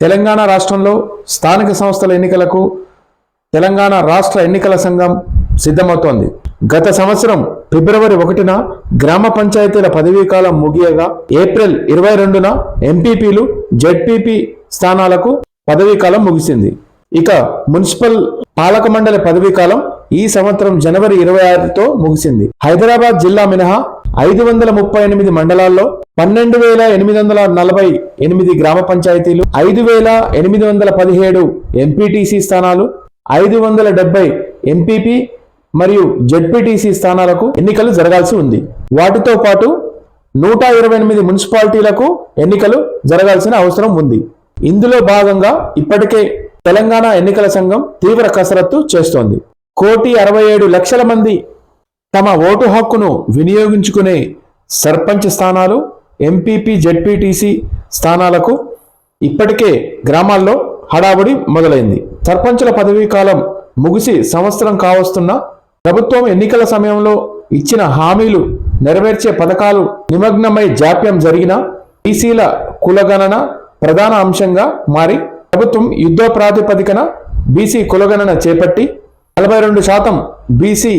తెలంగాణ రాష్ట్రంలో స్థానిక సంస్థల ఎన్నికలకు తెలంగాణ రాష్ట్ర ఎన్నికల సంఘం సిద్ధమవుతోంది. గత సంవత్సరం ఫిబ్రవరి ఒకటిన గ్రామ పంచాయతీల పదవీకాలం ముగియగా ఏప్రిల్ ఇరవై రెండున ఎంపీపీలు జెడ్పీపీ స్థానాలకు పదవీకాలం ముగిసింది. ఇక మున్సిపల్ పాలక మండలి పదవీకాలం ఈ సంవత్సరం జనవరి ఇరవై ఆరుతో ముగిసింది. హైదరాబాద్ జిల్లా మినహా ఐదు వందల ముప్పై ఎనిమిది మండలాల్లో పన్నెండు వేల ఎనిమిది వందల నలభై ఎనిమిది గ్రామ పంచాయతీలు ఐదు వేల ఎనిమిది వందల పదిహేడు ఎంపీటీసీ స్థానాలు ఐదు వందల డెబ్బై ఎంపీపీ మరియు జెడ్పీటీసీ స్థానాలకు ఎన్నికలు జరగాల్సి ఉంది. వాటితో పాటు నూట ఇరవై ఎనిమిది మున్సిపాలిటీలకు ఎన్నికలు జరగాల్సిన అవసరం ఉంది. ఇందులో భాగంగా ఇప్పటికే తెలంగాణ ఎన్నికల సంఘం తీవ్ర కసరత్తు చేస్తోంది. కోటి అరవై ఏడు లక్షల మంది తమ ఓటు హక్కును వినియోగించుకునే సర్పంచ్ స్థానాలు ఎంపీపీ జడ్పీటీసీ స్థానాలకు ఇప్పటికే గ్రామాల్లో హడావుడి మొదలైంది. సర్పంచుల పదవీ కాలం ముగిసి సంవత్సరం కావస్తున్న ప్రభుత్వం ఎన్నికల సమయంలో ఇచ్చిన హామీలు నెరవేర్చే పథకాలు నిమగ్నమై జాప్యం జరిగిన బీసీల కులగణన ప్రధాన అంశంగా మారి ప్రభుత్వం యుద్ధ ప్రాతిపదికన బీసీ కులగణన చేపట్టి నలభై రెండు శాతం బీసీ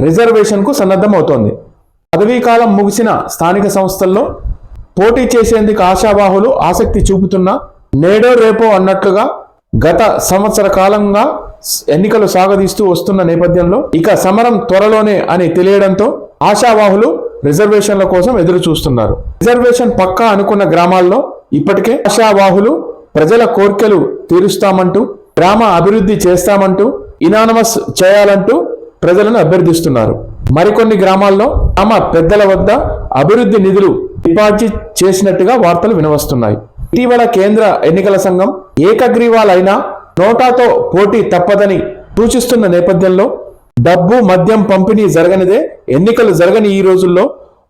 రిజర్వేషన్కు సన్నద్ధమవుతోంది. పదవీ కాలం ముగిసిన స్థానిక సంస్థల్లో పోటీ చేసేందుకు ఆశావాహులు ఆసక్తి చూపుతున్నా నేడో రేపో అన్నట్లుగా గత సంవత్సర కాలంగా ఎన్నికలు సాగదీస్తూ వస్తున్న నేపథ్యంలో ఇక సమరం త్వరలోనే అని తెలియడంతో ఆశావాహులు రిజర్వేషన్ల కోసం ఎదురు చూస్తున్నారు రిజర్వేషన్ పక్కా అనుకున్న గ్రామాల్లో ఇప్పటికే ఆశావాహులు ప్రజల కోర్కెలు తీరుస్తామంటూ గ్రామ అభివృద్ధి చేస్తామంటూ ఇనానమస్ చేయాలంటూ ప్రజలను అభ్యర్థిస్తున్నారు. మరికొన్ని గ్రామాల్లో గ్రామ పెద్దల వద్ద అభివృద్ధి నిధులు డిపాజిట్ చేసినట్టుగా వార్తలు వినవస్తున్నాయి. ఇటీవల కేంద్ర ఎన్నికల సంఘం ఏకగ్రీవాలైనా నోటాతో పోటీ తప్పదని సూచిస్తున్న నేపథ్యంలో డబ్బు మద్యం పంపిణీ జరగనిదే ఎన్నికలు జరగని ఈ రోజుల్లో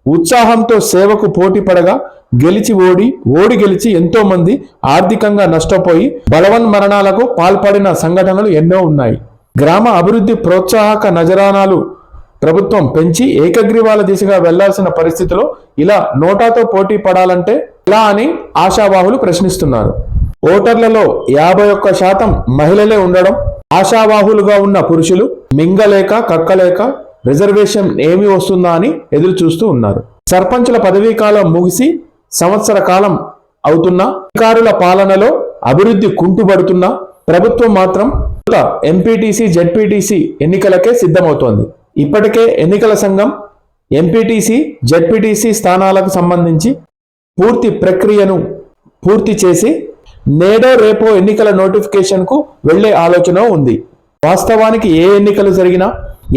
ఉత్సాహంతో సేవకు పోటీ పడగా గెలిచి ఓడి ఓడి గెలిచి ఎంతో మంది ఆర్థికంగా నష్టపోయి బలవన్ మరణాలకు పాల్పడిన సంఘటనలు ఎన్నో ఉన్నాయి. గ్రామ అభివృద్ధి ప్రోత్సాహక నజరానాలు ప్రభుత్వం పెంచి ఏకగ్రీవాల దిశగా వెళ్ళాల్సిన పరిస్థితిలో ఇలా నోటాతో పోటీ పడాలంటే ఎలా అని ఆశావాహులు ప్రశ్నిస్తున్నారు. ఓటర్లలో యాభై ఒక్క శాతం మహిళలే ఉండడం ఆశావాహులుగా ఉన్న పురుషులు మింగలేక కక్కలేక రిజర్వేషన్ ఏమి వస్తుందా అని ఎదురు చూస్తూ ఉన్నారు. సర్పంచుల పదవీ కాలం ముగిసి సంవత్సర కాలం అవుతున్నా అధికారుల పాలనలో అభివృద్ధి కుంటుపడుతున్నా ప్రభుత్వం మాత్రం ఎంపీటీసీ జెడ్పీటీసీ ఎన్నికలకే సిద్ధమవుతోంది. ఇప్పటికే ఎన్నికల సంఘం ఎంపీటీసీ జెడ్పీటీసీ స్థానాలకు సంబంధించి పూర్తి ప్రక్రియను పూర్తి చేసి నేడో రేపో ఎన్నికల నోటిఫికేషన్కు వెళ్ళే ఆలోచన ఉంది. వాస్తవానికి ఏ ఎన్నికలు జరిగినా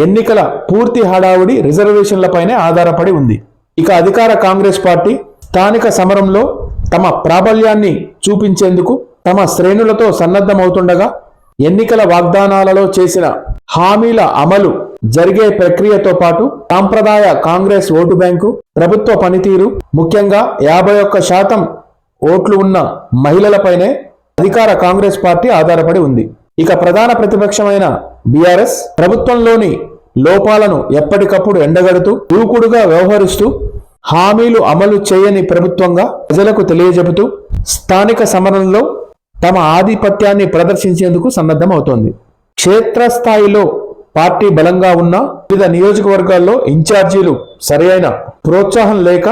ఎన్నికల పూర్తి హడావుడి రిజర్వేషన్లపైనే ఆధారపడి ఉంది. ఇక అధికార కాంగ్రెస్ పార్టీ స్థానిక సమరంలో తమ ప్రాబల్యాన్ని చూపించేందుకు తమ శ్రేణులతో సన్నద్ధమవుతుండగా ఎన్నికల వాగ్దానాలలో చేసిన హామీల అమలు జరిగే ప్రక్రియతో పాటు సాంప్రదాయ కాంగ్రెస్ ఓటు బ్యాంకు ప్రభుత్వ పనితీరు ముఖ్యంగా యాభై ఒక్క శాతం ఓట్లు ఉన్న మహిళలపైనే అధికార కాంగ్రెస్ పార్టీ ఆధారపడి ఉంది. ఇక ప్రధాన ప్రతిపక్షమైన బీఆర్ఎస్ ప్రభుత్వంలోని లోపాలను ఎప్పటికప్పుడు ఎండగడుతూ దూకుడుగా వ్యవహరిస్తూ హామీలు అమలు చేయని ప్రభుత్వంగా ప్రజలకు తెలియజెబుతూ స్థానిక సమరంలో తమ ఆధిపత్యాన్ని ప్రదర్శించేందుకు సన్నద్ధమవుతోంది. క్షేత్రస్థాయిలో పార్టీ బలంగా ఉన్న వివిధ నియోజకవర్గాల్లో ఇన్ఛార్జీలు సరైన ప్రోత్సాహం లేక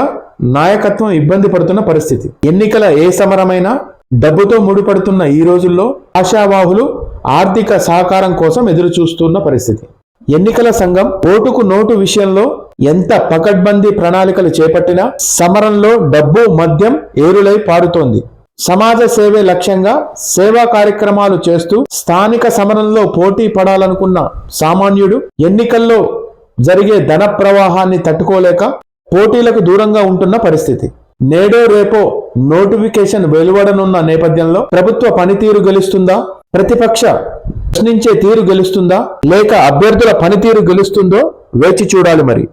నాయకత్వం ఇబ్బంది పడుతున్న పరిస్థితి. ఎన్నికల ఏ సమరమైనా డబ్బుతో ముడిపడుతున్న ఈ రోజుల్లో ఆశావాహులు ఆర్థిక సహకారం కోసం ఎదురు చూస్తున్న పరిస్థితి. ఎన్నికల సంఘం ఓటుకు నోటు విషయంలో ఎంత పకడ్బందీ ప్రణాళికలు చేపట్టినా సమరంలో డబ్బు మద్యం ఏరులై పారుతోంది. సమాజ సేవే లక్ష్యంగా సేవా కార్యక్రమాలు చేస్తూ స్థానిక సమరంలో పోటీ పడాలనుకున్న సామాన్యుడు ఎన్నికల్లో జరిగే ధన ప్రవాహాన్ని తట్టుకోలేక పోటీలకు దూరంగా ఉంటున్న పరిస్థితి. నేడో రేపో నోటిఫికేషన్ వెలువడనున్న నేపథ్యంలో ప్రభుత్వ పనితీరు గెలుస్తుందా? ప్రతిపక్ష ప్రశ్నించే తీరు గెలుస్తుందా? లేక అభ్యర్థుల పనితీరు గెలుస్తుందో వేచి చూడాలి మరి.